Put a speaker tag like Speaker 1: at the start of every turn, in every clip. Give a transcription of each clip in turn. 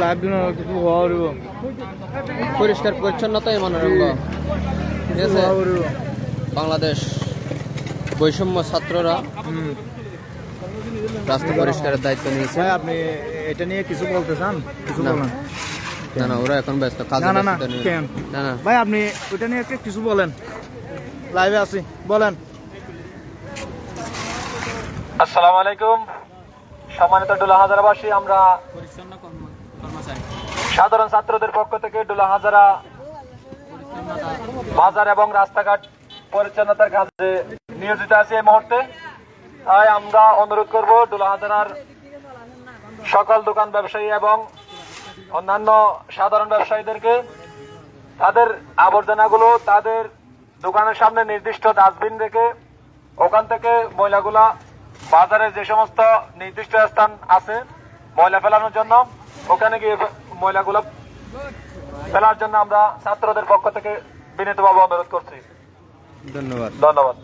Speaker 1: Live কিছু হওয়া
Speaker 2: পরিষ্কার পরিচ্ছন্নতাই মনোরঙ্গ ঠিক আছে বাংলাদেশ বৈষম্য ছাত্ররা রাস্তা পরিষ্কারের দায়িত্ব নিয়েছে
Speaker 1: আপনি এটা নিয়ে কিছু বলতে চান? কিছু। বলেন।
Speaker 2: না না ওরা এখন ব্যস্ত কাজে
Speaker 1: না, না, না,
Speaker 2: ব্যস্ত না না।
Speaker 1: ভাই আপনি ওইটা নিয়ে একটু কিছু বলেন। লাইভে আছি বলেন।
Speaker 3: আসসালামু আলাইকুম। সম্মানিত ডুলা হাজারাবাসী আমরা সাধারণ ছাত্রদের পক্ষ থেকে ডুলা হাজারা বাজার এবং রাস্তাঘাট পরিচ্ছন্নতার কাজে নিয়োজিত আছি এই মুহূর্তে। তাই আমরা অনুরোধ করব ডুলা হাজারার সকল দোকান ব্যবসায়ী এবং অন্যান্য সাধারণ ব্যবসায়ীদেরকে তাদের আবর্জনাগুলো তাদের দোকানের সামনে নির্দিষ্ট ডাস্টবিন রেখে ওখান থেকে ময়লাগুলা বাজারে যে সমস্ত নির্দিষ্ট স্থান আছে ময়লা ফেলানোর জন্য ওখানে গিয়ে ময়লাগুলো ফেলার জন্য আমরা ছাত্রদের পক্ষ থেকে বিনীতভাবে অনুরোধ করছি।
Speaker 2: ধন্যবাদ।
Speaker 3: ধন্যবাদ।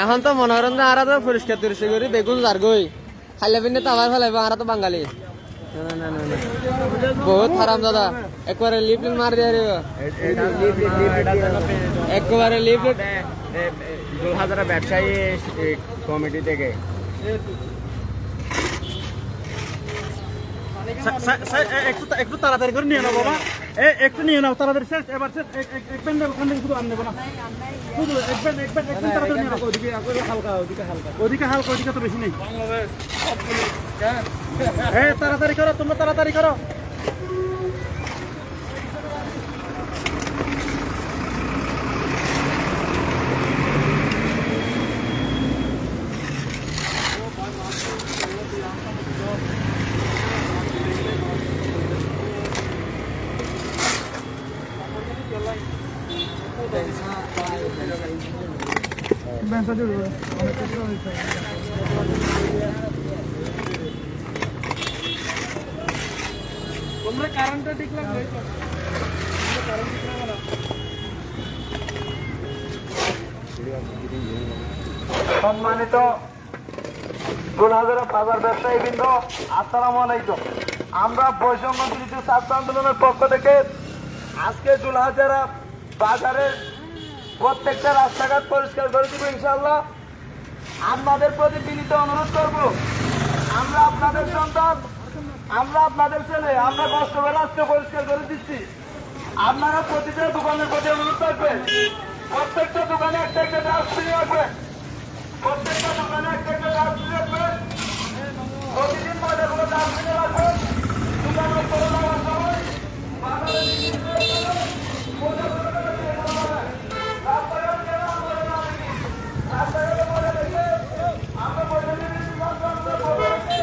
Speaker 2: এখন তো মনোরঞ্জন আরা তো পরিষ্কার টরিষ্কার করি বেগুন যার গই খাইলে পিনে তো আমার ফেলাইব আরা তো বাঙালি। বহুত হারাম দাদা। একবারে লিপ মার দিয়ে একবারে লিপ
Speaker 1: দু হাজার ব্যবসায়ী কমিটি থেকে একটু একটু তাড়াতাড়ি করে নিয়ে নাও বাবা। এ একটু নিয়ে নাও তাড়াতাড়ি। শেষ এবার শেষ। এক এক ওখান থেকে শুধু না। শুধু এক তাড়াতাড়ি নিয়ে নাও। ওদিকে হালকা ওদিকে হালকা। ওদিকে হালকা ওদিকে তো বেশি নেই। এ তাড়াতাড়ি করো তোমরা তাড়াতাড়ি করো। তোমরা ঠিক লাগবে
Speaker 3: সম্মানিত গুলহাজারা বাজার ব্যবসায়ী বৃন্দ আসসালামু আলাইকুম। আমরা বৈষম্য বিরোধী ছাত্র আন্দোলনের পক্ষ থেকে আজকে দুলহাজারা বাজারের প্রত্যেকটা রাস্তাঘাট পরিষ্কার করে দিব ইনশাল্লাহ আপনাদের প্রতি বিনীত অনুরোধ করব, আমরা আপনাদের সন্তান আমরা আপনাদের ছেলে, আমরা কষ্ট করে রাস্তা পরিষ্কার করে দিচ্ছি। আপনারা প্রতিটা দোকানের প্রতি অনুরোধ থাকবেন প্রত্যেকটা দোকানে একটা একটা ডাস্টবিন রাখবেন। প্রত্যেকটা দোকানে একটা একটা ডাস্টবিন রাখবেন। প্রতিদিন ময়লাগুলো ডাস্টবিনে রাখবেন। দোকানে করে দেওয়ার সময় বাজারে নিয়ে যাবেন। ময়লাগুলো দিয়ে দেওয়া হবে। রাস্তাঘাট কেন আমরা না দেখি? রাস্তাঘাটে ময়লা দেখে আমরা ময়লা নিয়ে দিচ্ছি, আমরা আমরা ময়লা দেখে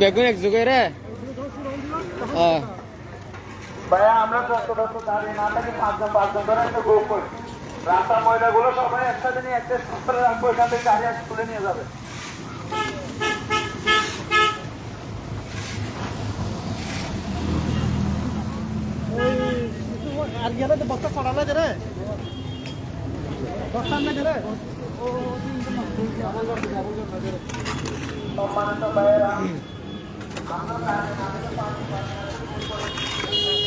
Speaker 2: বেগুন এক যুগে রে হ্যাঁ
Speaker 3: ভাইয়া আমরা যত যত দাঁড়িয়ে না থাকি পাঁচজন পাঁচজন ধরে একটা গ্রুপ করি রাস্তার ময়লাগুলো সবাই একসাথে নিয়ে একটা স্তরে রাখব এখান থেকে গাড়ি আসে তুলে নিয়ে যাবে
Speaker 1: আর গেলে তো বস্তা পড়ালে রে বস্তা না
Speaker 3: ভাইয়েরা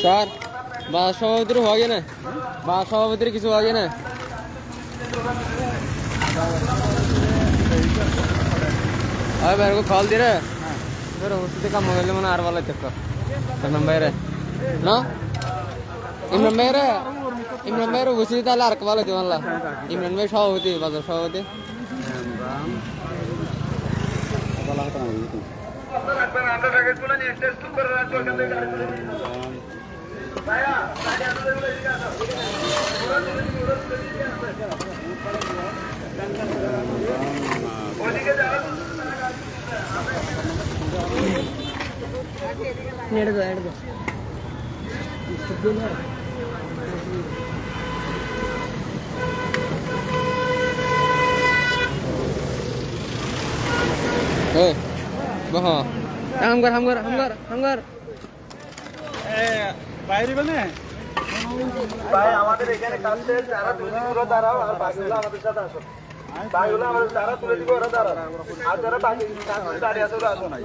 Speaker 2: স্যার বা সভাপতির হওয়া না বা সভাপতির কিছু হওয়া না আরে বের কল দি রে তোর হুসিতে কাম হইলে মানে আর ভালো দেখো ইমরান ভাই রে না? ইমরান ভাই রে ইমরান ভাই রে হুসিতে তাহলে আর দিও আল্লাহ ইমরান ভাই সভাপতি, বাজার সভাপতি।
Speaker 3: প্যাকেটগুলো নিয়ে টেস্ট করে রাখব ওখান থেকে গাড়ি তুলে নিয়ে যাব। ভাইয়া গাড়ি আসলে এগুলো এদিকে আসো। ওরা তুলে দিবে, ওরা তুলে দিবে, আসো। ওইদিকে যারা
Speaker 2: ওই বহ হাম কর হাম কর হাম কর হাম কর
Speaker 1: এ, বাইরে বলে
Speaker 3: ভাই আমাদের এখানে কাজ শেষ যারা তুলে দিবে দাঁড়াও আর বাকিগুলো আমাদের সাথে আসো। বাকিগুলো আমাদের যারা তুলে দিবে ওরা দাঁড়াও। আর যারা বাকি দাঁড়িয়ে আছে ওরা আসো নাই।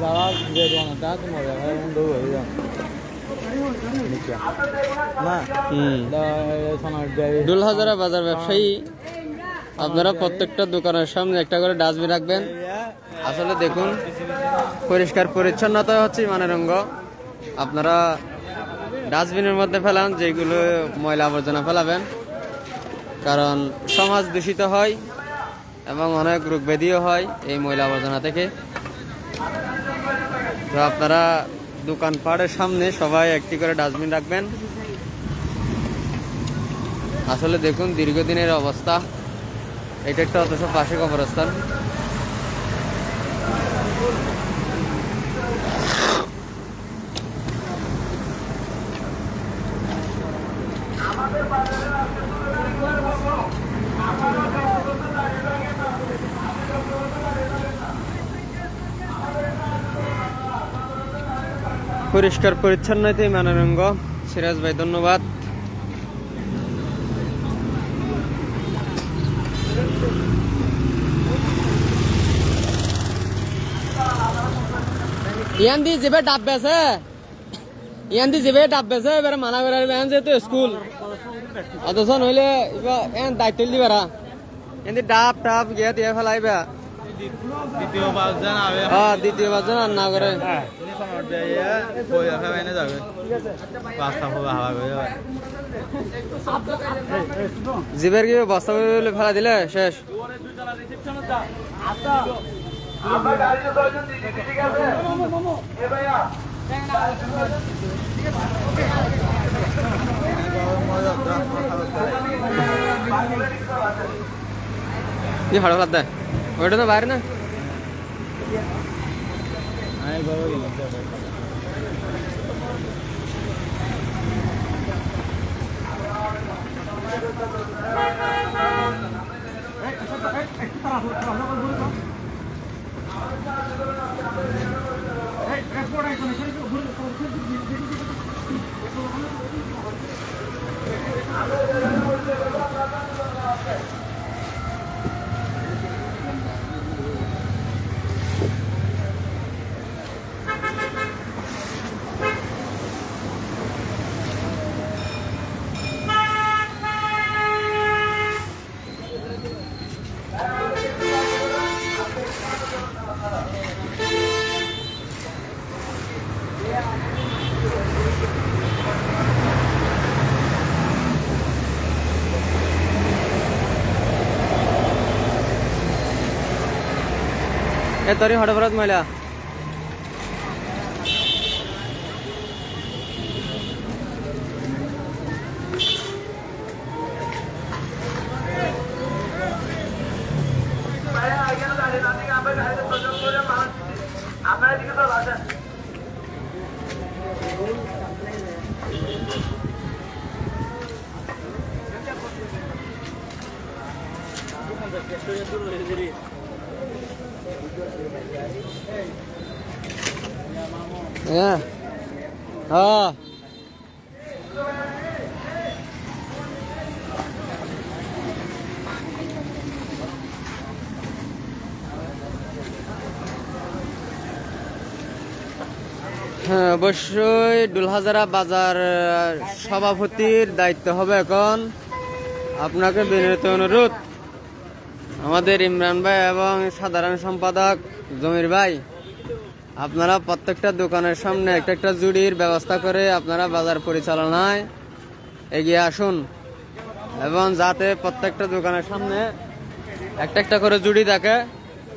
Speaker 1: যারা যে দোকানটা তোমার এখন দৌড় হয়ে যাও না
Speaker 2: হুম দুল হাজারা বাজার ব্যবসায়ী, আপনারা প্রত্যেকটা দোকানের সামনে একটা করে ডাস্টবিন রাখবেন। আসলে দেখুন, পরিষ্কার পরিচ্ছন্নতা হচ্ছে মানের অঙ্গ। আপনারা ডাস্টবিনের মধ্যে ফেলান, যেগুলো ময়লা আবর্জনা ফেলাবেন। কারণ সমাজ দূষিত হয় এবং অনেক রোগ ব্যাধিও হয় এই ময়লা আবর্জনা থেকে। তো আপনারা দোকানপাটের সামনে সবাই একটি করে ডাস্টবিন রাখবেন। আসলে দেখুন দীর্ঘদিনের অবস্থা। এটা একটা অথচ পাশে কবরস্থান। পরিষ্কার পরিচ্ছন্নতাই মানরঙ্গ সিরাজ ভাই ধন্যবাদ। ইয়ান দি যেবে ডাব বেছে। ইয়ান দি যেবে ডাব বেছে এবারে মানা করে বেন যেহেতু স্কুল। অথচ নইলে এন দায়িত্ব দিবারা এন ডাব টাব গিয়া দিয়ে ফেলাইবা।
Speaker 1: দ্বিতীয় বাস
Speaker 2: হ্যাঁ যেন আর না করে
Speaker 1: সময় দিয়ে বই রাখা বাইনে যাবে পাঁচটা ফুল হাওয়া করে যাবে
Speaker 2: জিবের কি বস্তা করে ফেলা দিলে শেষ
Speaker 3: আমরা গাড়িতে দশজন দিচ্ছি ঠিক আছে এ ভাইয়া
Speaker 2: কি হাড় ফেলা দেয় ওইটা তো বাইরে না
Speaker 1: আমি বাবা গেলাম
Speaker 3: तरी हडबरत मला Gracias. Yeah. Ah.
Speaker 2: হ্যাঁ, অবশ্যই দুলহাজারা বাজার সভাপতির দায়িত্ব হবে এখন আপনাকে বিনীত অনুরোধ আমাদের ইমরান ভাই এবং সাধারণ সম্পাদক জমির ভাই, আপনারা প্রত্যেকটা দোকানের সামনে একটা একটা জুড়ির ব্যবস্থা করে আপনারা বাজার পরিচালনায় এগিয়ে আসুন এবং যাতে প্রত্যেকটা দোকানের সামনে একটা একটা করে জুড়ি থাকে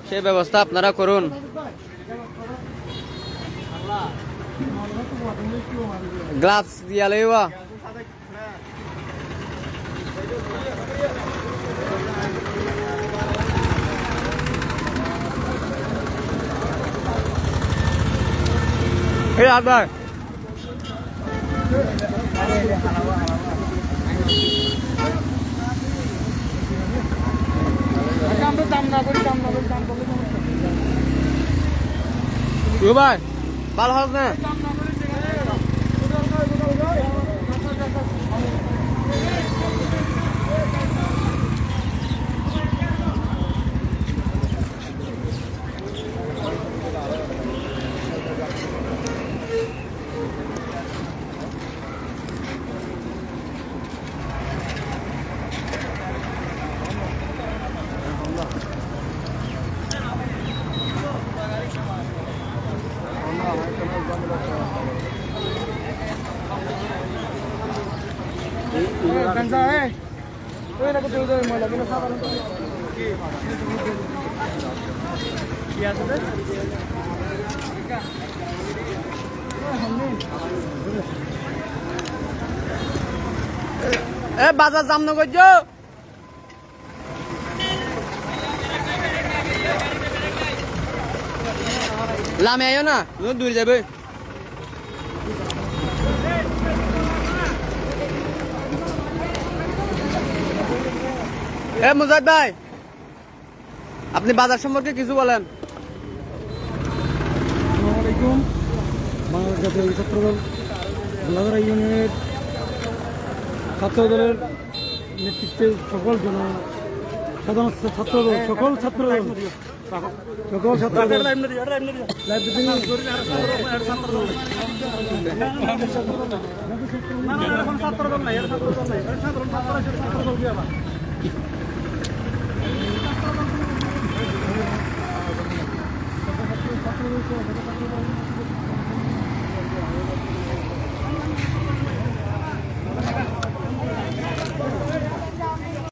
Speaker 2: সেই ব্যবস্থা আপনারা করুন। গ্লাভস দিয়া এই আদার ভাই ভালো হবে না। এ বাজার জাম না করছ লামে আইও না। তুমি দূর যাবে। এ মুজাদ ভাই। আপনি বাজার সম্পর্কে কিছু বলেন।
Speaker 1: আসসালামাইকুম বাংলাদেশ জাতীয় ছাত্রদল লাদারা ইউনিয়নের ছাত্র দলের নেতৃত্বে সকল জন সাধারণ ছাত্রদল সকল ছাত্রদল সকল ছাত্রদল Yang 黑光